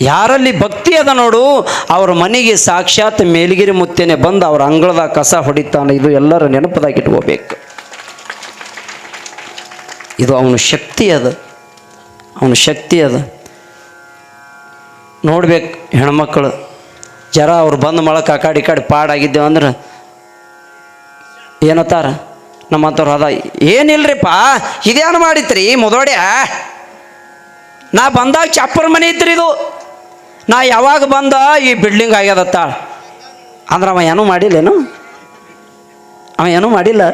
ಯಾರಲ್ಲಿ ಭಕ್ತಿ ಅದ ನೋಡು, ಅವ್ರ ಮನೆಗೆ ಸಾಕ್ಷಾತ್ ಮೇಲ್ಗಿರಿ ಮುತ್ತೇನೆ ಬಂದು ಅವ್ರ ಅಂಗಳದಾಗ ಕಸ ಹೊಡಿತಾನೆ. ಇದು ಎಲ್ಲರ ನೆನಪದಾಗಿಟ್ಕೋಬೇಕು ಇದು ಅವನ ಶಕ್ತಿ ಅದ. ಅವನ ಶಕ್ತಿ ಅದ. ನೋಡ್ಬೇಕು ಹೆಣ್ಮಕ್ಳು, ಜರ ಅವ್ರು ಬಂದು ಮಳಕ್ಕೆ ಆ ಕಾಡಿ ಕಾಡಿ ಪಾಡಾಗಿದ್ದೇವೆ ಅಂದ್ರೆ ಏನತ್ತಾರ? ನಮ್ಮಂಥವ್ರು ಅದ, ಏನಿಲ್ರಿಪ್ಪ ಇದೇನು ಮಾಡಿತ್ರಿ ಮುದೋಡ್ಯ? ನಾ ಬಂದಾಗ ಚಪ್ಪರ ಮನೆ ಇತ್ರಿ ಇದು. ನಾ ಯಾವಾಗ ಬಂದ ಈ ಬಿಲ್ಡಿಂಗ್ ಆಗ್ಯದತ್ತ. ಅಂದ್ರೆ ಅವ ಏನೂ ಮಾಡಿಲ್ಲೇನು? ಅವ ಏನೂ ಮಾಡಿಲ್ಲ.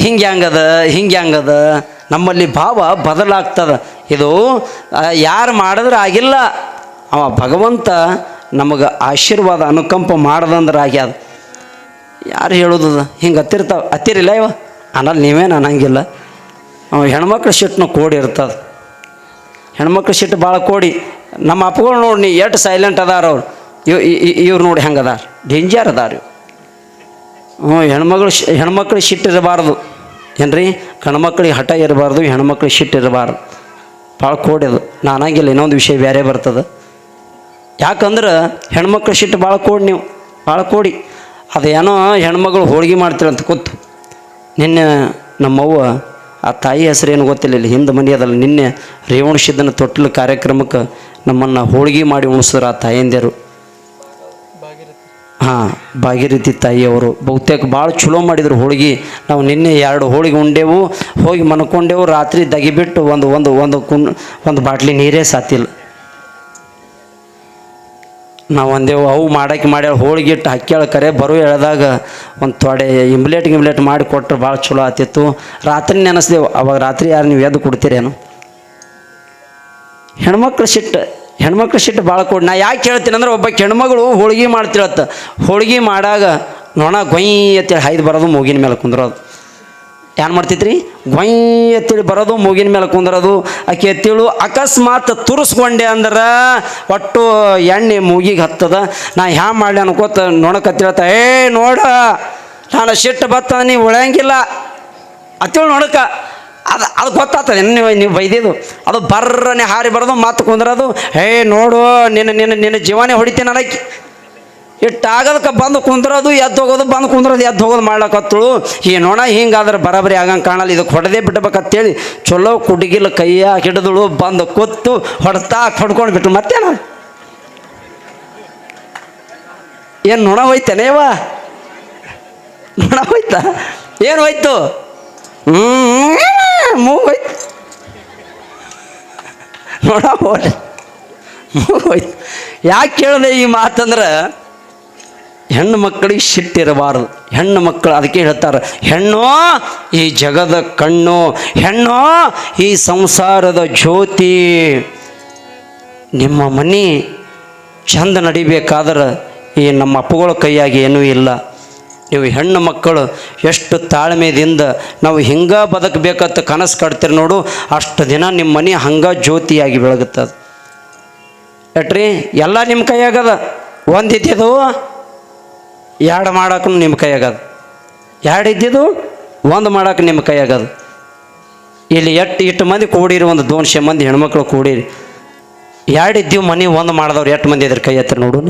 ಹಿಂಗೆ ಹಂಗದ ಹಿಂಗೆ ಹಂಗದ? ನಮ್ಮಲ್ಲಿ ಭಾವ ಬದಲಾಗ್ತದ. ಇದು ಯಾರು ಮಾಡಿದ್ರೆ ಆಗಿಲ್ಲ. ಅವ ಭಗವಂತ ನಮಗೆ ಆಶೀರ್ವಾದ ಅನುಕಂಪ ಮಾಡ್ದಂದ್ರೆ ಆಗ್ಯದ. ಯಾರು ಹೇಳೋದು ಹಿಂಗೆ ಹತ್ತಿರ್ತಾವ. ಹತ್ತಿರಿಲ್ಲ ಇವ. ಅನ್ನಲ್ಲಿ ನೀವೇನು ಅನ್ನಂಗಿಲ್ಲ ಹೆಣ್ಮಕ್ಳ ಶಿಟ್ನು ಕೋಡಿ ಇರ್ತದೆ. ಹೆಣ್ಮಕ್ಳ ಸಿಟ್ಟು ಭಾಳ ಕೋಡಿ. ನಮ್ಮ ಅಪ್ಪಗಳು ನೋಡಿ ನೀ ಎಷ್ಟು ಸೈಲೆಂಟ್ ಅದಾರ ಅವ್ರು. ಇವ್ ಇವ್ರು ನೋಡಿ ಹೆಂಗೆ ಅದಾರ. ಡೇಂಜರ್ ಅದಾರ ಇವ್ರು ಹ್ಞೂ ಹೆಣ್ಮಗಳು ಹೆಣ್ಮಕ್ಳು ಸಿಟ್ಟು ಇರಬಾರ್ದು. ಏನ್ರಿ? ಗಣ್ಮಕ್ಳಿಗೆ ಹಠ ಇರಬಾರ್ದು ಹೆಣ್ಮಕ್ಳು ಶಿಟ್ಟು ಇರಬಾರ್ದು. ಭಾಳ ಕೋಡಿ ಅದು. ನಾನಾಗಿಲ್ಲ ಇನ್ನೊಂದು ವಿಷಯ ಬೇರೆ ಬರ್ತದೆ. ಯಾಕಂದ್ರೆ ಹೆಣ್ಮಕ್ಳು ಸಿಟ್ಟು ಭಾಳ ಕೋಡಿ ನೀವು. ಭಾಳ ಕೋಡಿ. ಅದೇನೋ ಹೆಣ್ಮಗಳು ಹೋಳಿಗೆ ಮಾಡ್ತೀರಂತ ಕೂತು. ನಿನ್ನೆ ನಮ್ಮವ್ವ ಆ ತಾಯಿ ಹೆಸರೇನು ಗೊತ್ತಿಲ್ಲ ಇಲ್ಲಿ. ಹಿಂದೆ ಮನೆ ಅದಲ್ಲ. ನಿನ್ನೆ ರೇವಣಸಿದ್ದನ ತೊಟ್ಟಲು ಕಾರ್ಯಕ್ರಮಕ್ಕೆ ನಮ್ಮನ್ನು ಹೋಳಿಗೆ ಮಾಡಿ ಉಣಿಸಿದ್ರು ಆ ತಾಯಂದಿರು. ಹಾಂ ಭಾಗೀರಥಿ ತಾಯಿಯವರು. ಬಹುತೇಕ ಭಾಳ ಚಲೋ ಮಾಡಿದ್ರು ಹೋಳಿಗೆ. ನಾವು ನಿನ್ನೆ ಎರಡು ಹೋಳಿಗೆ ಉಂಡೆವು, ಹೋಗಿ ಮನ್ಕೊಂಡೆವು, ರಾತ್ರಿ ದಗಿಬಿಟ್ಟು ಒಂದು ಒಂದು ಒಂದು ಕುನ್, ಒಂದು ಬಾಟ್ಲಿ ನೀರೇ ಸಾತಿಲ್ಲ. ನಾವು ಒಂದೇವು ಅವು ಮಾಡಕ್ಕೆ ಮಾಡ್ಯಾಳ ಹೋಳಿಗೆ ಇಟ್ಟು ಹಕ್ಕ್ಯಾಳ ಕರೆ ಬರೋ ಹೇಳಿದಾಗ ಒಂದು ತೊಡೆ ಇಂಬ್ಲೇಟ್ ಗಿಂಬ್ಲೇಟ್ ಮಾಡಿ ಕೊಟ್ಟರೆ ಭಾಳ ಚಲೋ ಆತಿತ್ತು. ರಾತ್ರಿ ನೆನೆಸ್ದೇವು, ಅವಾಗ ರಾತ್ರಿ ಯಾರು ನೀವು ಎದ್ದು ಕೊಡ್ತೀರೇನು? ಹೆಣ್ಮಕ್ಳು ಸಿಟ್ಟು ಹೆಣ್ಮಕ್ಳು ಸಿಟ್ಟು ಭಾಳ ಕೊಡಿ ನಾ ಯಾಕೆ ಹೇಳ್ತೀನಿ ಅಂದ್ರೆ ಒಬ್ಬ ಹೆಣ್ಮಗಳು ಹೋಳಿಗೆ ಮಾಡ್ತಿಳತ್ತ. ಹೋಳಿಗೆ ಮಾಡಾಗ ನೋಣ ಗೊಯ್ ಅಂತೇಳಿ ಹೈದು ಬರೋದು, ಮೂಗಿನ ಮೇಲೆ ಕುಂದ್ರೋದು. ಏನು ಮಾಡ್ತೈತ್ರಿ ಗೊಯ್ ಎತ್ತಿಳಿ ಬರೋದು, ಮೂಗಿನ ಮೇಲೆ ಕುಂದ್ರೋದು. ಆಕೆ ಎತ್ತಿಳು, ಅಕಸ್ಮಾತ್ ತುರಿಸ್ಕೊಂಡೆ ಅಂದ್ರೆ ಒಟ್ಟು ಎಣ್ಣೆ ಮೂಗಿಗೆ ಹತ್ತದ. ನಾ ಹ್ಯಾ ಮಾಡಲಿ ಅನ್ಕೋತ ನೋಡಕತ್ತಿಳತ್ತ ಏ, ನೋಡ, ನಾನು ಶಿಟ್ಟು ಬತ್ತ, ನೀ ಉಳಿಯಂಗಿಲ್ಲ. ಅತ್ತೇಳು ನೋಡಕ ಅದು ಅದು ಗೊತ್ತಾಗ್ತದೆ ನೀವು ನೀವು ಬೈದಿದ್ದು. ಅದು ಬರ್ರನೆ ಹಾರಿ ಬರೋದು, ಮಾತು ಕುಂದ್ರದು. ಹೇ ನೋಡು, ನಿನ್ನ ನಿನ್ನ ನಿನ್ನ ಜೀವನೇ ಹೊಡಿತೀನಿ ಅನ್ನಕ್ಕೆ ಇಟ್ಟಾಗದಕ್ಕೆ ಬಂದು ಕುಂದ್ರೋದು, ಎದ್ದು ಹೋಗೋದು, ಬಂದು ಕುಂದ್ರೋದು, ಎದ್ದು ಹೋಗೋದು ಮಾಡ್ಲಕತ್ತಳು. ಈ ನೋಣ ಹಿಂಗಾದ್ರೆ ಬರಬರಿ ಆಗಂಗೆ ಕಾಣಲ್ಲ. ಇದಕ್ಕೆ ಹೊಡೆದೇ ಬಿಡ್ಬೇಕಂತೇಳಿ ಚಲೋ ಕುಡುಗಿಲ ಕೈಯ ಹಿಡಿದಳು, ಬಂದು ಕೊತ್ತು ಹೊಡ್ತಾ ಹೊಡ್ಕೊಂಡು ಬಿಟ್ಟು ಮತ್ತೇನ? ಏನು ನೊಣ ಹೋಯ್ತೇನೇವ ನೋಣ ಹೋಯ್ತಾ? ಏನು ಹೋಯ್ತು? ಹ್ಞೂ ಹೋಯ್ತು. ನೋಡ ಹೋಯ್ತು. ಯಾಕೆ ಕೇಳಿದೆ ಈ ಮಾತಂದ್ರೆ ಹೆಣ್ಣು ಮಕ್ಕಳಿಗೆ ಸಿಟ್ಟಿರಬಾರದು ಹೆಣ್ಣು ಮಕ್ಕಳು ಅದಕ್ಕೆ ಹೇಳ್ತಾರೆ, ಹೆಣ್ಣು, ಈ ಜಗದ ಕಣ್ಣು, ಹೆಣ್ಣು, ಈ ಸಂಸಾರದ ಜ್ಯೋತಿ, ನಿಮ್ಮ ಮನೆ ಚಂದ ನಡಿಬೇಕಾದ್ರೆ ಈ ನಮ್ಮ ಅಪ್ಪಗಳ ಕೈಯಾಗಿ ಏನೂ ಇಲ್ಲ. ನೀವು ಹೆಣ್ಣು ಮಕ್ಕಳು ಎಷ್ಟು ತಾಳ್ಮೆದಿಂದ ನಾವು ಹಿಂಗೆ ಬದುಕಬೇಕಂತ ಕನಸು ಕಟ್ತೀರಿ ನೋಡು, ಅಷ್ಟು ದಿನ ನಿಮ್ಮ ಮನೆ ಹಂಗೆ ಜ್ಯೋತಿಯಾಗಿ ಬೆಳಗುತ್ತದೆ. ಎಟ್ರಿ ಎಲ್ಲ ನಿಮ್ಮ ಕೈಯಾಗದ? ಒಂದು ಇದ್ದಿದ್ದು ಎರಡು ಮಾಡೋಕ್ಕೂ ನಿಮ್ಮ ಕೈಯಾಗದು ಎರಡು ಇದ್ದಿದ್ದು? ಒಂದು ಮಾಡೋಕೆ ನಿಮ್ಮ ಕೈಯಾಗದು ಇಲ್ಲಿ ಎಟ್ಟು ಇಟ್ಟು ಮಂದಿ ಕೂಡಿರಿ, ಒಂದು ದೋನ್ಶೆ ಮಂದಿ ಹೆಣ್ಮಕ್ಳು ಕೂಡಿರಿ. ಎರಡು ಇದ್ದೀವಿ ಮನೆ ಒಂದು ಮಾಡಿದವ್ರು ಎಷ್ಟು ಮಂದಿ ಇದ್ರ ಕೈ ಹತ್ತಿರ ನೋಡು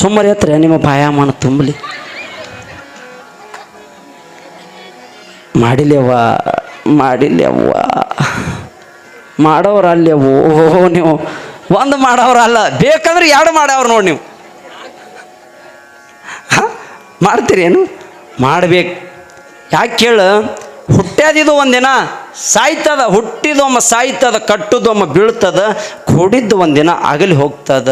ಸುಮ್ಮನೆ ಹತ್ರ ನಿಮ್ಮ ಬಾಯಾಮಾನ ತುಂಬಲಿ? ಮಾಡಿಲ್ಯವ್ವ ಮಾಡಿಲ್ಯವ್ವ. ಮಾಡೋರು ಓಹೋ, ನೀವು ಒಂದು ಮಾಡೋರು ಅಲ್ಲ ಬೇಕಂದ್ರೆ ಎರಡು ಮಾಡವ್ರು ನೋಡಿ ನೀವು? ಮಾಡ್ತೀರೇನು? ಮಾಡ್ಬೇಕು. ಯಾಕೆ ಕೇಳು? ಹುಟ್ಟ್ಯಾದಿದು ಒಂದಿನ, ಸಾಯ್ತದ, ಹುಟ್ಟಿದೊಮ್ಮ ಸಾಯ್ತದ, ಕಟ್ಟುದೊಮ್ಮ ಬೀಳ್ತದ, ಕೂಡಿದ್ದು ಒಂದಿನ ಆಗಲಿ ಹೋಗ್ತದ.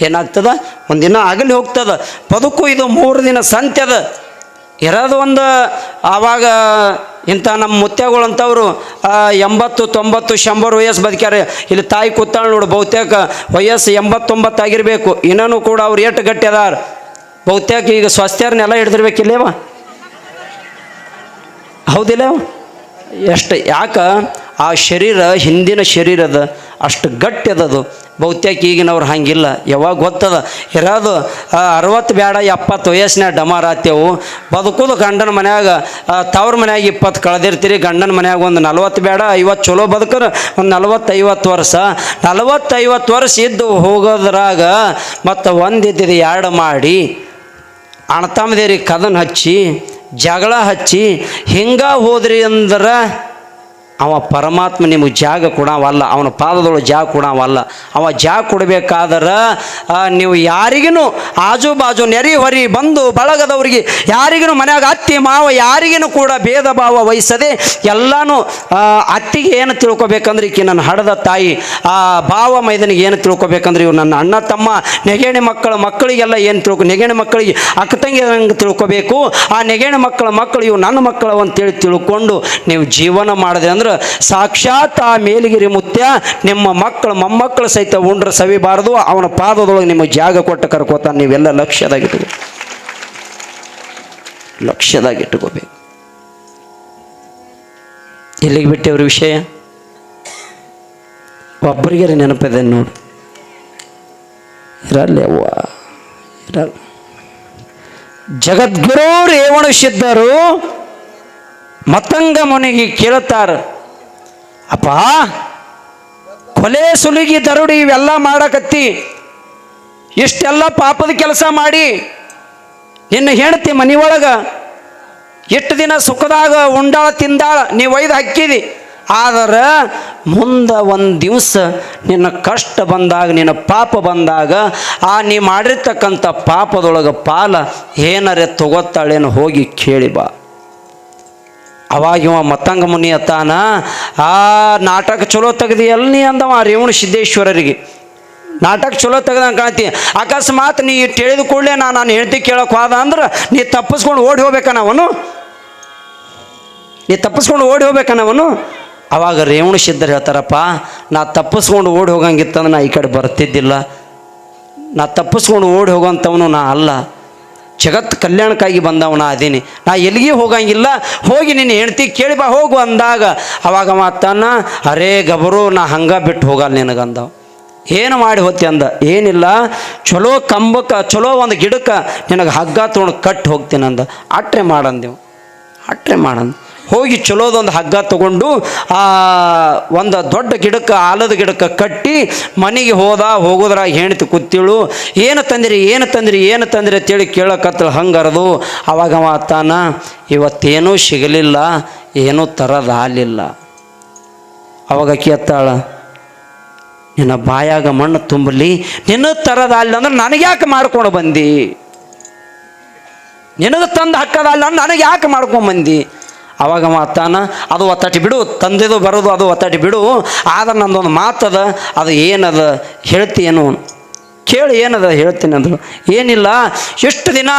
ಏನಾಗ್ತದ? ಒಂದಿನ ಆಗಲಿ ಹೋಗ್ತದ. ಬದುಕು ಇದು ಮೂರು ದಿನ ಸಂತ್ಯದ ಇರೋದು ಒಂದು, ಆವಾಗ ಇಂಥ ನಮ್ಮ ಮುತ್ಯಗಳಂಥವ್ರು ಎಂಬತ್ತು, ತೊಂಬತ್ತು, ಶಂಬರ್ ವಯಸ್ಸು ಬದುಕ್ಯಾರ. ಇಲ್ಲಿ ತಾಯಿ ಕೂತಾಳು ನೋಡು, ಬಹುತೇಕ ವಯಸ್ಸು ಎಂಬತ್ತೊಂಬತ್ತು ಆಗಿರಬೇಕು ಇನ್ನೂ ಕೂಡ ಅವ್ರು ಏಟು ಗಟ್ಟಿ ಅದಾರ. ಬಹುತೇಕ ಈಗ ಸ್ವಸ್ಥ್ಯರನ್ನೆಲ್ಲ ಹಿಡಿದಿರ್ಬೇಕಿಲ್ಲೇವ? ಹೌದಿಲ್ಲ? ಎಷ್ಟು ಯಾಕೆ? ಆ ಶರೀರ ಹಿಂದಿನ ಶರೀರದ ಅಷ್ಟು ಗಟ್ಟಿ ಅದದು. ಬಹುತೇಕ ಈಗಿನವ್ರು ಹಂಗಿಲ್ಲ. ಯಾವಾಗ ಗೊತ್ತದ? ಇರೋದು ಅರವತ್ತು ಬೇಡ ಎಪ್ಪತ್ತು ವಯಸ್ಸಿನ ಡಮಾರಾತ್ಯವು ಬದುಕುದು ಗಂಡನ ಮನ್ಯಾಗ ತವ್ರ ಮನ್ಯಾಗ ಇಪ್ಪತ್ತು ಕಳೆದಿರ್ತೀರಿ. ಗಂಡನ ಮನ್ಯಾಗ ಒಂದು ನಲ್ವತ್ತು ಬೇಡ ಐವತ್ತು ಚಲೋ ಬದುಕರು. ಒಂದು ನಲ್ವತ್ತು ಐವತ್ತು ವರ್ಷ. ನಲ್ವತ್ತು ಐವತ್ತು ವರ್ಷ ಇದ್ದು ಹೋಗೋದ್ರಾಗ ಮತ್ತು ಒಂದಿದ್ದು ಎರಡು ಮಾಡಿ. ಅಣ್ತಮ್ಮದೇರಿಗೆ ಕದನ್ ಹಚ್ಚಿ ಜಗಳ ಹಚ್ಚಿ ಹಿಂಗ ಹೋದ್ರಿ ಅಂದ್ರೆ ಅವ ಪರಮಾತ್ಮ ನಿಮಗೆ ಜಾಗ ಕೊಡವಲ್ಲ, ಅವನ ಪಾದದೊಳಗೆ ಜಾಗ ಕೊಡವಲ್ಲ. ಅವ ಜಾಗ ಕೊಡಬೇಕಾದ್ರೆ ನೀವು ಯಾರಿಗೂ ಆಜು ಬಾಜು ನೆರೆ ಹೊರಿ ಬಂದು ಬಳಗದವ್ರಿಗೆ ಯಾರಿಗೂ ಮನ್ಯಾಗ ಅತ್ತಿ ಮಾವ ಯಾರಿಗೂ ಕೂಡ ಭೇದ ಭಾವ ವಹಿಸದೆ ಎಲ್ಲನೂ ಅತ್ತಿಗೆ ಏನು ತಿಳ್ಕೊಬೇಕಂದ್ರೆ ಈಕೆ ನನ್ನ ಹಡದ ತಾಯಿ, ಆ, ಭಾವ ಮೈದನಿಗೆ ಏನು ತಿಳ್ಕೊಬೇಕಂದ್ರೆ ಇವ್ರು ನನ್ನ ಅಣ್ಣ ತಮ್ಮ, ನೆಗೆಣೆ ಮಕ್ಕಳ ಮಕ್ಕಳಿಗೆಲ್ಲ ಏನು ತಿಳ್ಕೊ, ನೆಗೆಣೆ ಮಕ್ಕಳಿಗೆ ಅಕ್ಕ ತಂಗಿ ಹಂಗೆ ತಿಳ್ಕೊಬೇಕು, ಆ ನೆಗೆಣೆ ಮಕ್ಕಳ ಮಕ್ಕಳು ಇವು ನನ್ನ ಮಕ್ಕಳು ಅಂತೇಳಿ ತಿಳ್ಕೊಂಡು ನೀವು ಜೀವನ ಮಾಡಿದೆ ಅಂದ್ರೆ ಸಾಕ್ಷಾತ್ ಆ ಮೇಲಗಿರಿ ಮುತ್ಯ ನಿಮ್ಮ ಮಕ್ಕಳು, ಮೊಮ್ಮಕ್ಕಳು ಸಹಿತ ಉಂಡ್ರ ಸವಿಬಾರದು. ಅವನ ಪಾದದೊಳಗೆ ನಿಮಗೆ ಜಾಗ ಕೊಟ್ಟು ಕರ್ಕೋತಾನೆ. ನೀವೆಲ್ಲ ಲಕ್ಷ್ಯದಾಗ ಲಕ್ಷ್ಯದಾಗಿಟ್ಕೋಬೇಕು. ಎಲ್ಲಿಗೆ ಬಿಟ್ಟೆವ್ರ ವಿಷಯ? ಒಬ್ಬರಿಗೆ ನೆನಪಿದೆ ನೋಡು. ಇರಲ್ಲ ಅವ್ವ ಜಗದ್ಗುರು ರೇವಣ ಸಿದ್ಧರು ಮತಂಗ ಮುನಿಗೆ ಕೇಳುತ್ತಾರ ಅಪ್ಪ, ಕೊಲೆ ಸುಲಿಗಿ ದರುಡಿ ಇವೆಲ್ಲ ಮಾಡಕತ್ತಿ, ಇಷ್ಟೆಲ್ಲ ಪಾಪದ ಕೆಲಸ ಮಾಡಿ, ನಿನ್ನ ಹೆಂಡತಿ ಮನಿಯೊಳಗ ಎಷ್ಟು ದಿನ ಸುಖದಾಗ ಉಂಡಾಳ ತಿಂದಾಳ ನೀವು ಒಯ್ದು ಹಾಕಿದಿ. ಆದರೆ ಮುಂದೆ ಒಂದು ದಿವಸ ನಿನ್ನ ಕಷ್ಟ ಬಂದಾಗ, ನಿನ್ನ ಪಾಪ ಬಂದಾಗ, ಆ ನೀ ಮಾಡಿರ್ತಕ್ಕಂಥ ಪಾಪದೊಳಗೆ ಪಾಲ ಏನರೆ ತಗೋತಾಳೇನು ಹೋಗಿ ಕೇಳಿ ಬಾ. ಅವಾಗ ಇವ ಮತ್ತಂಗ ಮುನಿ ಅತ್ತಾನ, ಆ ನಾಟಕ ಚಲೋ ತೆಗ್ದಿಯಲ್ಲ ನೀ ಅಂದವ ರೇವಣ ಸಿದ್ದೇಶ್ವರರಿಗೆ. ನಾಟಕ ಚಲೋ ತೆಗ್ದಂಗೆ ಕಾಣ್ತಿ. ಅಕಸ್ಮಾತ್ ನೀ ಹೇಳಿದ ಕೂಡಲೇ ನಾನು ನಾನು ಹೇಳ್ತಿ ಕೇಳೋಕೆ ಹೋದ ಅಂದ್ರೆ ನೀ ತಪ್ಪಿಸ್ಕೊಂಡು ಓಡಿ ಹೋಗ್ಬೇಕನವನು ನೀ ತಪ್ಪಿಸ್ಕೊಂಡು ಓಡಿ ಹೋಗ್ಬೇಕನವನು ಅವಾಗ ರೇವಣ ಸಿದ್ಧರು ಹೇಳ್ತಾರಪ್ಪ, ನಾ ತಪ್ಪಿಸ್ಕೊಂಡು ಓಡಿ ಹೋಗಂಗಿತ್ತಂದ್ರೆ ನಾ ಈ ಕಡೆ ಬರ್ತಿದ್ದಿಲ್ಲ. ನಾ ತಪ್ಪಿಸ್ಕೊಂಡು ಓಡಿ ಹೋಗೋಂಥವನು ನಾ ಅಲ್ಲ. ಜಗತ್ ಕಲ್ಯಾಣಕ್ಕಾಗಿ ಬಂದವನ ಅದೀನಿ ನಾ ಎಲ್ಲಿಗೆ ಹೋಗಂಗಿಲ್ಲ? ಹೋಗಿ ನಿನ್ನ ಹೆಂಡ್ತಿ ಕೇಳಿ ಬಾ, ಹೋಗು ಅಂದಾಗ. ಅವಾಗ ಮಾತನ್ನ, ಅರೇ ಗಬರು, ನಾ ಹಂಗೆ ಬಿಟ್ಟು ಹೋಗಲ್ಲ ನಿನಗಂದವ. ಏನು ಮಾಡಿ ಹೋತಿ? ಅಂದ. ಏನಿಲ್ಲ. ಚಲೋ ಕಂಬಕ್ಕೆ, ಚಲೋ ಒಂದು ಗಿಡಕ್ಕೆ ನಿನಗೆ ಹಗ್ಗ ತೊಗೊಂಡು ಕಟ್ಟಿ ಹೋಗ್ತೀನಿ ಅಂದ. ಅಟ್ರೆ ಮಾಡಂದೆವು. ಅಟ್ರೆ ಮಾಡಂದ. ಹೋಗಿ ಚಲೋದೊಂದು ಹಗ್ಗ ತಗೊಂಡು, ಆ, ಒಂದು ದೊಡ್ಡ ಗಿಡಕ್ಕೆ, ಆಲದ ಗಿಡಕ್ಕೆ ಕಟ್ಟಿ ಮನೆಗೆ ಹೋದ, ಹೋಗೋದ್ರ ಹೆಣ್ತಿ ಕೂತಿಳು, ಏನು ತಂದಿರಿ ಏನು ತಂದಿರಿ ಏನು ತಂದಿರಿ? ಅಂತೇಳಿ ಕೇಳಕತ್ತಳು. ಹಂಗರದು. ಅವಾಗ ಮಾತಾನ ಇವತ್ತೇನೂ ಸಿಗಲಿಲ್ಲ, ಏನೂ ತರದಾಲಿಲ್ಲ ಅವಾಗ ಕೇತ್ತಾಳ ನಿನ್ನ ಬಾಯಾಗ ಮಣ್ಣು ತುಂಬಲಿ ನಿನ್ನ ತರದಾಲಿಲ್ಲ ಅಂದ್ರೆ ನನಗೆ ಯಾಕೆ ಮಾಡ್ಕೊಂಡು ಬಂದಿ? ನಿನಗೆ ತಂದು ಹಕ್ಕದಲ್ಲ ನನಗೆ ಯಾಕೆ ಮಾಡ್ಕೊಂಡು ಬಂದಿ? ಅವಾಗ ಮಾತಾನ, ಅದು ಒತ್ತಟಿ ಬಿಡು, ತಂದೆದು ಬರೋದು ಅದು ಒತ್ತಟಿ ಬಿಡು, ಆದ್ರೆ ನಂದೊಂದು ಮಾತದ, ಅದು ಏನದ ಹೇಳ್ತೀಯೇನು ಕೇಳಿ ಏನದ ಹೇಳ್ತೀನಿ ಅಂದರು. ಏನಿಲ್ಲ ಎಷ್ಟು ದಿನ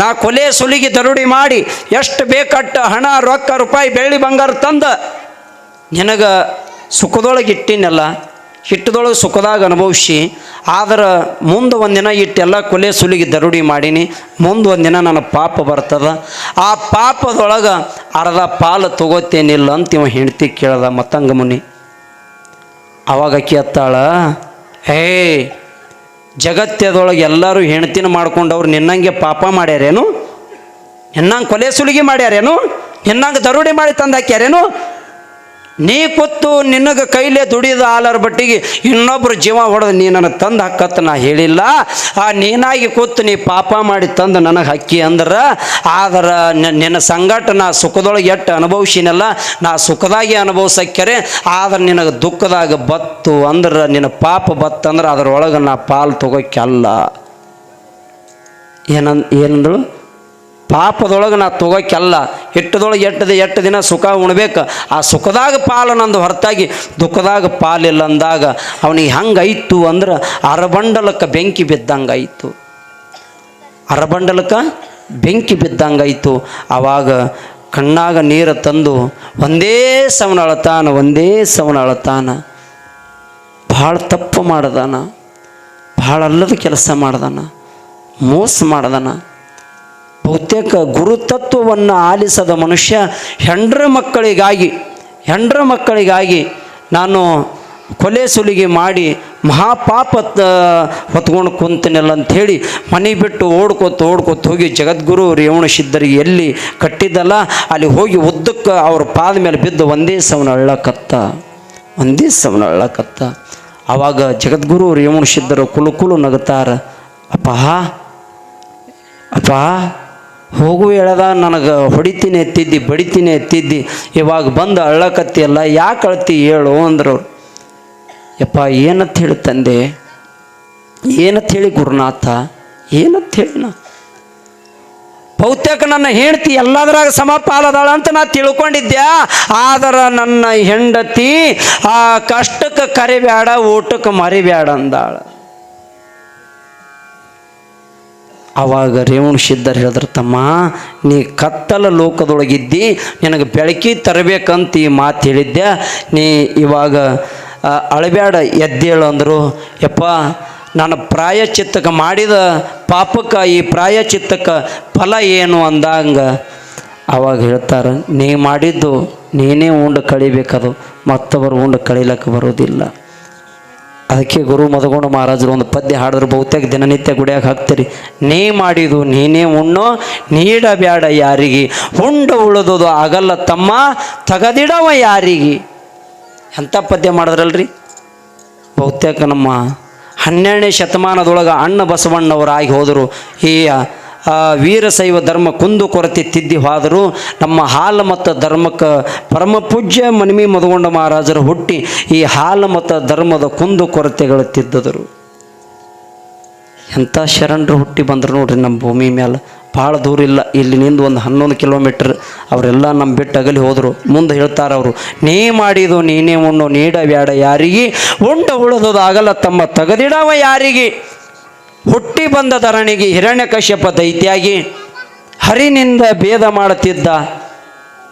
ನಾ ಕೊಲೆ ಸುಲಿಗೆ ದರುಡಿ ಮಾಡಿ, ಎಷ್ಟು ಬೇಕಟ್ಟ ಹಣ, ರೊಕ್ಕ, ರೂಪಾಯಿ, ಬೆಳ್ಳಿ ಬಂಗಾರ ತಂದ, ನಿನಗೆ ಸುಖದೊಳಗೆ ಇಟ್ಟಿನಲ್ಲ ಹಿಟ್ಟದೊಳಗೆ ಸುಖದಾಗ ಅನುಭವಿಸಿ, ಆದ್ರೆ ಮುಂದೆ ಒಂದಿನ ಇಟ್ಟೆಲ್ಲ ಕೊಲೆ ಸುಲಿಗೆ ದರುಡಿ ಮಾಡೀನಿ, ಮುಂದೆ ಒಂದಿನ ನನ್ನ ಪಾಪ ಬರ್ತದ. ಆ ಪಾಪದೊಳಗೆ ಅರ್ಧ ಪಾಲು ತಗೋತೇನಿಲ್ಲ ಅಂತ ಇವ ಹೆಂಡ್ತಿ ಕೇಳ್ದ, ಮತ್ತಂಗ ಮುನಿ, ಅವಾಗ ಕೇತ್ತಾಳ ಜಗತ್ತದೊಳಗೆ ಎಲ್ಲರೂ ಹೆಣ್ತಿನ ಮಾಡ್ಕೊಂಡವ್ರು ನಿನ್ನಂಗೆ ಪಾಪ ಮಾಡ್ಯಾರೇನು? ನಿನ್ನಂಗೆ ಕೊಲೆ ಸುಲಿಗೆ ಮಾಡ್ಯಾರೇನು? ನಿನ್ನಂಗೆ ದರೋಡೆ ಮಾಡಿ ತಂದು ಹಾಕ್ಯಾರೇನು ನೀ ಕೂತು ನಿನಗೆ ಕೈಲೇ ದುಡಿದ ಆಲರ ಬಟ್ಟಿಗೆ ಇನ್ನೊಬ್ರು ಜೀವ ಹೊಡೆದು ನೀ ನನಗೆ ತಂದು ಹಕ್ಕತ್ತ ನಾ ಹೇಳಿಲ್ಲ. ಆ ನೀನಾಗಿ ಕೂತು ನೀ ಪಾಪ ಮಾಡಿ ತಂದು ನನಗೆ ಹಕ್ಕಿ ಅಂದ್ರೆ, ಆದ್ರೆ ನಿನ್ನ ಸಂಗಟ ನಾ ಸುಖದೊಳಗೆ ಎಟ್ಟು ಅನುಭವಿಸಿನಲ್ಲ, ನಾ ಸುಖದಾಗಿ ಅನುಭವಿಸಕ್ಕರೆ, ಆದ್ರೆ ನಿನಗೆ ದುಃಖದಾಗ ಬತ್ತು ಅಂದ್ರೆ, ನಿನ್ನ ಪಾಪ ಬತ್ತಂದ್ರೆ, ಅದರೊಳಗೆ ನಾ ಪಾಲು ತಗೋಕ್ಕೆಲ್ಲ ಏನಂದ್ ಏನಂದಳು? ಪಾಪದೊಳಗೆ ನಾ ತಗೋಕ್ಕೆಲ್ಲ ಹಿಟ್ಟದೊಳಗೆ ಎಟ್ಟದ ಎಟ್ಟು ದಿನ ಸುಖ ಉಣ್ಬೇಕು, ಆ ಸುಖದಾಗ ಪಾಲು ನಂದು ಹೊರತಾಗಿ ದುಃಖದಾಗ ಪಾಲಿಲ್ಲ ಅಂದಾಗ ಅವನಿಗೆ ಹಂಗಾಯ್ತು ಅಂದ್ರೆ ಅರಬಂಡಲಕ್ಕೆ ಬೆಂಕಿ ಬಿದ್ದಂಗಾಯಿತು. ಅರಬಂಡಲಕ್ಕೆ ಬೆಂಕಿ ಬಿದ್ದಂಗಾಯ್ತು. ಆವಾಗ ಕಣ್ಣಾಗ ನೀರು ತಂದು ಒಂದೇ ಸವನ ಅಳತಾನ, ಒಂದೇ ಸವನ ಅಳತಾನ. ಭಾಳ ತಪ್ಪು ಮಾಡ್ದಾನ, ಭಾಳ ಅಲ್ಲದ ಕೆಲಸ ಮಾಡ್ದಾನ, ಮೋಸ ಮಾಡ್ದಾನ. ಬಹುತೇಕ ಗುರುತತ್ವವನ್ನು ಆಲಿಸದ ಮನುಷ್ಯ ಹೆಂಡ್ರ ಮಕ್ಕಳಿಗಾಗಿ ಹೆಂಡ್ರ ಮಕ್ಕಳಿಗಾಗಿ ನಾನು ಕೊಲೆ ಸುಲಿಗೆ ಮಾಡಿ ಮಹಾಪಾಪ ಹೊತ್ಕೊಂಡು ಕುಂತನಲ್ಲ ಅಂಥೇಳಿ ಮನೆ ಬಿಟ್ಟು ಓಡ್ಕೊತ ಓಡ್ಕೊತ ಹೋಗಿ ಜಗದ್ಗುರು ರೇವಣ ಸಿದ್ಧರಿಗೆ ಎಲ್ಲಿ ಕಟ್ಟಿದ್ದಲ್ಲ ಅಲ್ಲಿ ಹೋಗಿ ಉದ್ದಕ್ಕೆ ಅವ್ರ ಪಾದ ಮೇಲೆ ಬಿದ್ದು ಒಂದೇ ಸವನ ಅಳ್ಳಕತ್ತ, ಒಂದೇ ಸವನ ಅಳ್ಳಕತ್ತ. ಆವಾಗ ಜಗದ್ಗುರು ರೇವಣ ಸಿದ್ಧರು ಕುಲು ಕುಲು ನಗುತ್ತಾರ ಅಪ್ಪ ಅಪ್ಪ ಹೋಗು ಹೇಳದ ನನಗೆ ಹೊಡಿತೀನಿ ಎತ್ತಿದ್ದಿ, ಬಡಿತೀನಿ ಎತ್ತಿದ್ದಿ, ಇವಾಗ ಬಂದು ಅಳ್ಳಕತ್ತಿಯಲ್ಲ ಯಾಕೆ ಅಳ್ತಿ ಹೇಳು ಅಂದರು. ಯಪ್ಪ, ಏನಂತ ಹೇಳಿ ತಂದೆ? ಏನಂತ ಹೇಳಿ ಗುರುನಾಥ? ಏನಂತ ಹೇಳಿನ ಬಹುತೇಕ ನನ್ನ ಹೆಂಡತಿ ಎಲ್ಲದರಾಗ ಸಮಪಾಲದಾಳ ಅಂತ ನಾ ತಿಳ್ಕೊಂಡಿದ್ದೆ. ಆದರ ನನ್ನ ಹೆಂಡತಿ ಆ ಕಷ್ಟಕ್ಕೆ ಕರಿಬ್ಯಾಡ, ಊಟಕ್ಕೆ ಮರಿಬ್ಯಾಡ ಅಂದಾಳ. ಆವಾಗ ರೇವಣ ಸಿದ್ಧರು ಹೇಳಿದ್ರು, ತಮ್ಮ, ನೀ ಕತ್ತಲ ಲೋಕದೊಳಗಿದ್ದಿ, ನಿನಗೆ ಬೆಳಕಿ ತರಬೇಕಂತ ಈ ಮಾತು ಹೇಳಿದ್ದೆ. ನೀ ಇವಾಗ ಅಳಬ್ಯಾಡ ಎದ್ದೇಳು ಅಂದರು. ಯಪ್ಪ ನಾನು ಪ್ರಾಯಚಿತ್ತಕ್ಕೆ ಮಾಡಿದ ಪಾಪಕ್ಕೆ ಈ ಪ್ರಾಯಚಿತ್ತಕ್ಕೆ ಫಲ ಏನು ಅಂದಂಗ ಅವಾಗ ಹೇಳ್ತಾರೆ, ನೀ ಮಾಡಿದ್ದು ನೀನೇ ಉಂಡು ಕಳಿಬೇಕದು ಮತ್ತೊಬ್ಬರು ಉಂಡು ಕಳಿಲಕ್ಕೆ ಬರೋದಿಲ್ಲ ಅದಕ್ಕೆ ಗುರು ಮದಗೊಂಡು ಮಹಾರಾಜರು ಒಂದು ಪದ್ಯ ಹಾಡಿದ್ರು, ಬಹುತೇಕ ದಿನನಿತ್ಯ ಗುಡಿಯಾಗ ಹಾಕ್ತೀರಿ. ನೀ ಮಾಡಿದು, ನೀನೇ ಉಣ್ಣು, ನೀಡಬ್ಯಾಡ ಯಾರಿಗೆ. ಉಂಡ ಉಳಿದುದು ಆಗಲ್ಲ ತಮ್ಮ, ತಗದಿಡವ ಯಾರಿಗೆ. ಎಂಥ ಪದ್ಯ ಮಾಡಿದ್ರಲ್ರಿ? ಬಹುತೇಕ ನಮ್ಮ ಹನ್ನೆರಡನೇ ಶತಮಾನದೊಳಗೆ ಅಣ್ಣ ಬಸವಣ್ಣವರಾಗಿ ಹೋದರು. ಈ ವೀರಶೈವ ಧರ್ಮ ಕುಂದು ಕೊರತೆ ತಿದ್ದಿ ಹೋದರು ನಮ್ಮ ಹಾಲು ಮತ್ತು ಧರ್ಮಕ್ಕೆ ಪರಮ ಪೂಜ್ಯ ಮನಿಮಿ ಮಧುಗೊಂಡ ಮಹಾರಾಜರು ಹುಟ್ಟಿ ಈ ಹಾಲು ಮತ್ತು ಧರ್ಮದ ಕುಂದು ಕೊರತೆಗಳು ತಿದ್ದದರು. ಎಂಥ ಶರಣರು ಹುಟ್ಟಿ ಬಂದರು ನೋಡ್ರಿ ನಮ್ಮ ಭೂಮಿ ಮೇಲೆ ಭಾಳ ದೂರ ಇಲ್ಲ. ಇಲ್ಲಿ ನಿಂದು ಒಂದು ಹನ್ನೊಂದು ಕಿಲೋಮೀಟ್ರ್ ಅವರೆಲ್ಲ ನಮ್ಮ ಬಿಟ್ಟು ಅಗಲಿ ಹೋದರು. ಮುಂದೆ ಹೇಳ್ತಾರೆ ಅವರು, ನೀ ಮಾಡಿದು ನೀನೇ ಉಣ್ಣು ನೀಡಬ್ಯಾಡ ಯಾರಿಗೆ? ಉಂಡ ಉಳಿದೋದಾಗಲ್ಲ ತಮ್ಮ ತಗದಿಡವ ಯಾರಿಗೆ? ಹುಟ್ಟಿ ಬಂದ ಧರಣಿಗೆ ಹಿರಣ್ಯಕಶ್ಯಪ ದೈತ್ಯಾಗಿ ಹರಿನಿಂದ ಭೇದ ಮಾಡುತ್ತಿದ್ದ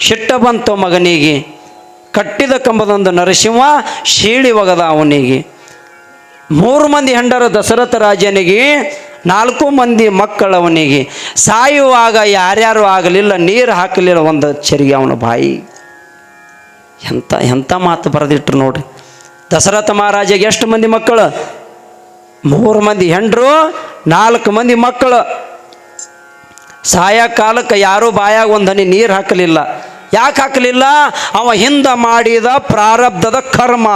ಶಿಟ್ಟ ಬಂತು ಮಗನಿಗೆ, ಕಟ್ಟಿದ ಕಂಬದೊಂದು ನರಸಿಂಹ ಶೀಳಿ ಒಗದ ಅವನಿಗೆ. ಮೂರು ಮಂದಿ ಹೆಂಡರ ದಶರಥ ರಾಜನಿಗೆ, ನಾಲ್ಕು ಮಂದಿ ಮಕ್ಕಳವನಿಗೆ. ಸಾಯುವಾಗ ಯಾರ್ಯಾರು ಆಗಲಿಲ್ಲ, ನೀರು ಹಾಕಲಿಲ್ಲ ಒಂದು ಚರಿಗೆ ಅವನ ಬಾಯಿ. ಎಂಥ ಎಂಥ ಮಾತು ಬರೆದಿಟ್ರು ನೋಡ್ರಿ. ದಶರಥ ಮಹಾರಾಜಗೆ ಎಷ್ಟು ಮಂದಿ ಮಕ್ಕಳು? ಮೂರು ಮಂದಿ ಹೆಂಡ್ರು, ನಾಲ್ಕು ಮಂದಿ ಮಕ್ಕಳು. ಸಾಯಕಾಲಕ್ಕೆ ಯಾರೂ ಬಾಯಾಗ ಒಂದು ಹನಿ ನೀರು ಹಾಕಲಿಲ್ಲ. ಯಾಕೆ ಹಾಕಲಿಲ್ಲ? ಅವ ಹಿಂದ ಮಾಡಿದ ಪ್ರಾರಬ್ಧದ ಕರ್ಮ.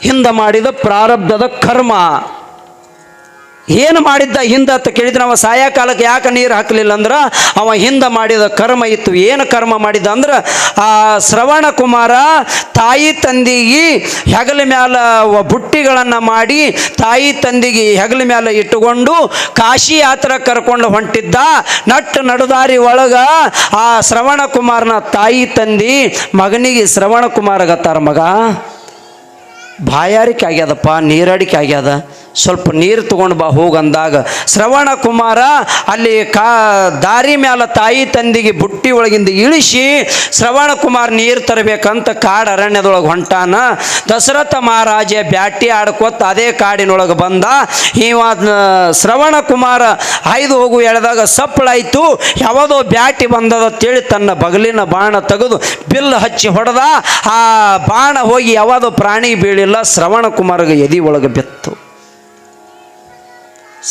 ಹಿಂದ ಮಾಡಿದ ಪ್ರಾರಬ್ಧದ ಕರ್ಮ. ಏನು ಮಾಡಿದ್ದ ಹಿಂದ ಅಂತ ಕೇಳಿದ್ರೆ ಅವ ಸಾಯಂಕಾಲಕ್ಕೆ ಯಾಕೆ ನೀರು ಹಾಕಲಿಲ್ಲ ಅಂದ್ರೆ ಅವ ಹಿಂದ ಮಾಡಿದ ಕರ್ಮ ಇತ್ತು. ಏನು ಕರ್ಮ ಮಾಡಿದ ಅಂದ್ರೆ ಆ ಶ್ರವಣ ಕುಮಾರ ತಾಯಿ ತಂದಿಗೆ ಹೆಗಲ ಮ್ಯಾಲ ಬುಟ್ಟಿಗಳನ್ನು ಮಾಡಿ ತಾಯಿ ತಂದಿಗೆ ಹೆಗಲ ಮ್ಯಾಲ ಇಟ್ಟುಕೊಂಡು ಕಾಶಿ ಯಾತ್ರ ಕರ್ಕೊಂಡು ಹೊಂಟಿದ್ದ. ನಟ್ಟು ನಡುದಾರಿ ಒಳಗ ಆ ಶ್ರವಣ ಕುಮಾರನ ತಾಯಿ ತಂದಿ ಮಗನಿಗೆ ಶ್ರವಣ ಕುಮಾರಗತ್ತಾರ ಮಗ. ಬಾಯಾರಿಕೆ ಆಗ್ಯದಪ್ಪ, ನೀರಡಿಕೆ ಆಗ್ಯದ. ಸ್ವಲ್ಪ ನೀರು ತಗೊಂಡು ಬಾ ಹೋಗಂದಾಗ ಶ್ರವಣ ಕುಮಾರ ಅಲ್ಲಿ ಕಾ, ದಾರಿ ಮ್ಯಾಲ ತಾಯಿ ತಂದಿಗೆ ಬುಟ್ಟಿ ಒಳಗಿಂದ ಇಳಿಸಿ ಶ್ರವಣ ಕುಮಾರ್ ನೀರು ತರಬೇಕಂತ ಕಾಡು ಅರಣ್ಯದೊಳಗೆ ಹೊಂಟಾನ. ದಶರಥ ಮಹಾರಾಜ ಬ್ಯಾಟಿ ಆಡ್ಕೊತ ಅದೇ ಕಾಡಿನೊಳಗೆ ಬಂದ. ಇವ ಶ್ರವಣ ಕುಮಾರ ಐದು ಹೋಗು ಎಳೆದಾಗ ಸಪ್ಪಳಾಯಿತು ಯಾವುದೋ ಬ್ಯಾಟಿ ಬಂದದ ತಿಳಿ ತನ್ನ ಬಗಲಿನ ಬಾಣ ತೆಗೆದು ಬಿಲ್ ಹಚ್ಚಿ ಹೊಡೆದ. ಆ ಬಾಣ ಹೋಗಿ ಯಾವುದೋ ಪ್ರಾಣಿ ಬೀಳಿಲ್ಲ, ಶ್ರವಣ ಕುಮಾರ್ಗೆ ಎದಿ ಒಳಗೆ ಬೆತ್ತು.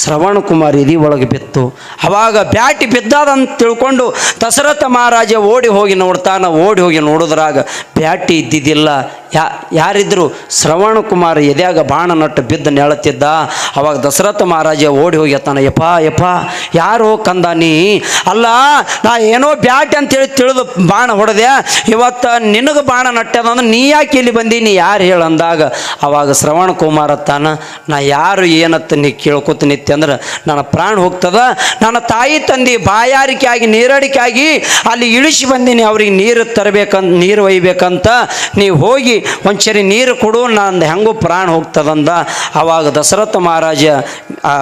ಶ್ರವಣ ಕುಮಾರ್ ಎದಿ ಒಳಗೆ ಬಿತ್ತು. ಅವಾಗ ಬ್ಯಾಟಿ ಬಿದ್ದಾದಂತ ತಿಳ್ಕೊಂಡು ದಶರಥ ಮಹಾರಾಜ ಓಡಿ ಹೋಗಿ ನೋಡ್ತಾನೆ, ಓಡಿ ಹೋಗಿ ನೋಡಿದ್ರಾಗ ಬ್ಯಾಟಿ ಇದ್ದಿದ್ದಿಲ್ಲ. ಯಾ, ಯಾರಿದ್ರು ಶ್ರವಣ ಕುಮಾರ್ ಎದ್ಯಾಗ ಬಾಣ ನಟ್ಟು ಬಿದ್ದು ನೆಳತಿದ್ದ, ಅವಾಗ ದಶರಥ ಮಹಾರಾಜ ಓಡಿ ಹೋಗಿ ಅತ್ತಾನ ಯಪ್ಪ ಯಪ್ಪ, ಯಾರು ಕಂದ ನೀ? ಅಲ್ಲ, ನಾ ಏನೋ ಬ್ಯಾಟಿ ಅಂತೇಳಿ ತಿಳಿದು ಬಾಣ ಹೊಡೆದೆ, ಇವತ್ತು ನಿನಗೆ ಬಾಣ ನಟ್ಟದಂದ್ರೆ ನೀ ಯಾಕೆ ಇಲ್ಲಿ ನೀ ಯಾರು ಹೇಳಂದಾಗ ಅವಾಗ ಶ್ರವಣ ಕುಮಾರ ತಾನ ನಾ ಯಾರು ಏನತ್ತ ನೀ ಕೇಳ್ಕೊತ ನಿತ್ಯ ಅಂದ್ರೆ ನನ್ನ ಪ್ರಾಣ ಹೋಗ್ತದ, ನನ್ನ ತಾಯಿ ತಂದೆ ಬಾಯಾರಿಕೆ ಆಗಿ ನೀರಡಿಕೆ ಆಗಿ ಅಲ್ಲಿ ಇಳಿಸಿ ಬಂದೀನಿ, ಅವ್ರಿಗೆ ನೀರು ತರಬೇಕಂತ, ನೀರು ಒಯ್ಬೇಕಂತ. ನೀವು ಹೋಗಿ ಒಂದ್ಸರಿ ನೀರು ಕೊಡು, ನಂದು ಹೆಂಗೂ ಪ್ರಾಣ ಹೋಗ್ತದಂದ. ಆವಾಗ ದಶರಥ ಮಹಾರಾಜ ಆ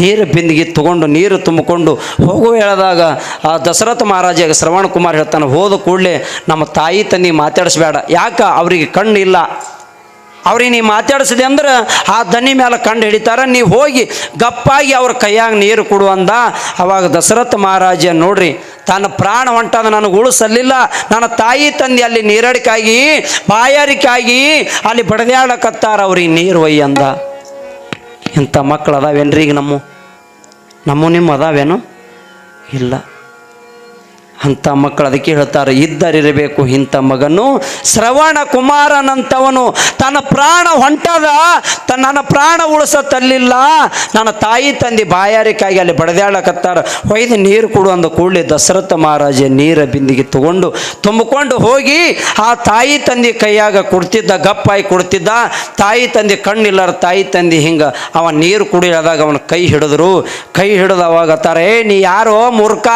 ನೀರು ಬಿಂದಿಗೆ ತಗೊಂಡು, ನೀರು ತುಂಬಿಕೊಂಡು ಹೋಗು ಹೇಳಿದಾಗ ಆ ದಶರಥ ಮಹಾರಾಜ ಶ್ರವಣ ಕುಮಾರ್ ಹೇಳ್ತಾನೆ, ಹೋದ ಕೂಡಲೇ ನಮ್ಮ ತಾಯಿ ತಂದೆ ಮಾತಾಡಿಸ್ಬೇಡ. ಯಾಕೆ? ಅವರಿಗೆ ಕಣ್ಣು ಇಲ್ಲ. ಅವ್ರಿಗೆ ನೀ ಮಾತಾಡಿಸಿದೆ ಅಂದ್ರೆ ಆ ದನಿ ಮೇಲೆ ಕಂಡು ಹಿಡಿತಾರ. ನೀವು ಹೋಗಿ ಗಪ್ಪಾಗಿ ಅವ್ರ ಕೈಯಾಗ ನೀರು ಕೊಡು ಅಂದ. ಅವಾಗ ದಶರಥ ಮಹಾರಾಜ ನೋಡ್ರಿ, ತನ್ನ ಪ್ರಾಣ ಹೊಂಟದ, ನನಗೆ ಉಳಿಸಲಿಲ್ಲ. ನನ್ನ ತಾಯಿ ತಂದೆ ಅಲ್ಲಿ ನೀರಡಿಕಾಗಿ, ಬಾಯಾರಿಕಾಗಿ ಅಲ್ಲಿ ಬಡದಾಡಕತ್ತಾರ ಅವ್ರಿಗೆ ನೀರು ಒಯ್ಯ ಅಂದ. ಇಂಥ ಮಕ್ಕಳು ಅದಾವೇನ್ರಿ ಈಗ ನಮ್ಮ ನಮ್ಮ ನಿಮ್ಮ ಅದಾವೇನು? ಇಲ್ಲ. ಅಂಥ ಮಕ್ಕಳು ಅದಕ್ಕೆ ಹೇಳ್ತಾರೆ, ಇದ್ದರಿರಬೇಕು ಇಂಥ ಮಗನು. ಶ್ರವಣ ಕುಮಾರನಂತವನು ತನ್ನ ಪ್ರಾಣ ಹೊಂಟದ, ತನ್ನ ನನ್ನ ಪ್ರಾಣ ಉಳಿಸತ್ತಲ್ಲಿಲ್ಲ ನನ್ನ ತಾಯಿ ತಂದೆ ಬಾಯಾರಿಕಾಗಿ ಅಲ್ಲಿ ಬಡದಾಡಕತ್ತಾರ ಒಯ್ದು ನೀರು ಕೊಡು ಅಂದ ಕೂಡಲೇ ದಶರಥ ಮಹಾರಾಜ ನೀರ ಬಿಂದಿಗೆ ತಗೊಂಡು ತುಂಬಿಕೊಂಡು ಹೋಗಿ ಆ ತಾಯಿ ತಂದೆ ಕೈಯಾಗ ಕೊಡ್ತಿದ್ದ ಗಪ್ಪಾಯಿ ಕೊಡ್ತಿದ್ದ. ತಾಯಿ ತಂದೆ ಕಣ್ಣಿಲ್ಲರ, ತಾಯಿ ತಂದೆ ಹಿಂಗೆ ಅವ ನೀರು ಕುಡಿಯೋದಾಗ ಅವನ ಕೈ ಹಿಡಿದ್ರು. ಕೈ ಹಿಡಿದು ಅವಾಗ ಏ, ನೀ ಯಾರೋ ಮೂರ್ಖ?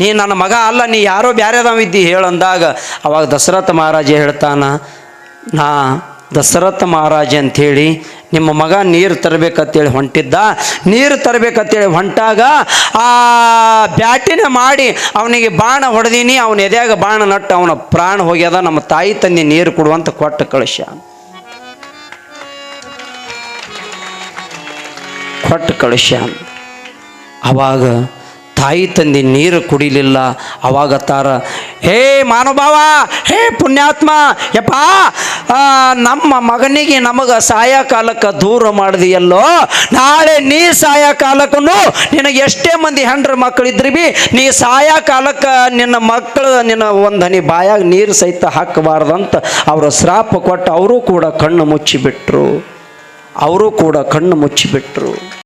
ನೀ ನನ್ನ ಮಗ ಅಲ್ಲ, ನೀ ಯಾರೋ ಬ್ಯಾರೆದವ ಇದ್ದಿ ಹೇಳಂದಾಗ ಅವಾಗ ದಶರಥ ಮಹಾರಾಜ ಹೇಳ್ತಾನ, ನಾ ದಶರಥ ಮಹಾರಾಜ ಅಂಥೇಳಿ, ನಿಮ್ಮ ಮಗ ನೀರು ತರಬೇಕಂತೇಳಿ ಹೊಂಟಿದ್ದ, ನೀರು ತರಬೇಕಂತೇಳಿ ಹೊಂಟಾಗ, ಆ ಬ್ಯಾಟಿನ ಮಾಡಿ ಅವನಿಗೆ ಬಾಣ ಹೊಡೆದೀನಿ, ಅವನ ಎದೆಯಾಗ ಬಾಣ ನಟ್ಟು ಅವನ ಪ್ರಾಣ ಹೋಗ್ಯದ, ನಮ್ಮ ತಾಯಿ ತಂದೆ ನೀರು ಕೊಡುವಂತ ಕೊಟ್ಟ ಕಳಿಸ ಕೊಟ್ಟು ಕಳಿಸ ಅವಾಗ ತಾಯಿ ತಂದೆ ನೀರು ಕುಡಿಲಿಲ್ಲ. ಅವಾಗ ತಾರ, ಹೇ ಮಾನುಭಾವ ಹೇ ಪುಣ್ಯಾತ್ಮ, ಯಪ್ಪ ನಮ್ಮ ಮಗನಿಗೆ ನಮಗೆ ಸಾಯಕಾಲಕ್ಕೆ ದೂರ ಮಾಡಿದೆಯಲ್ಲೋ? ನಾಳೆ ನೀ ಸಾಯಕಾಲಕ್ಕೂ ನಿನಗೆ ಎಷ್ಟೇ ಮಂದಿ ಹೆಂಡ್ರ ಮಕ್ಕಳಿದ್ರಿ ಬಿ, ನೀ ಸಾಯಕಾಲಕ್ಕೆ ನಿನ್ನ ಮಕ್ಕಳು, ನಿನ್ನ ಒಂದು ಹನಿ ಬಾಯಾಗ ನೀರು ಸಹಿತ ಹಾಕಬಾರ್ದಂತ ಅವರು ಶ್ರಾಪ ಕೊಟ್ಟು ಅವರು ಕೂಡ ಕಣ್ಣು ಮುಚ್ಚಿಬಿಟ್ರು. ಅವರು ಕೂಡ ಕಣ್ಣು ಮುಚ್ಚಿಬಿಟ್ರು.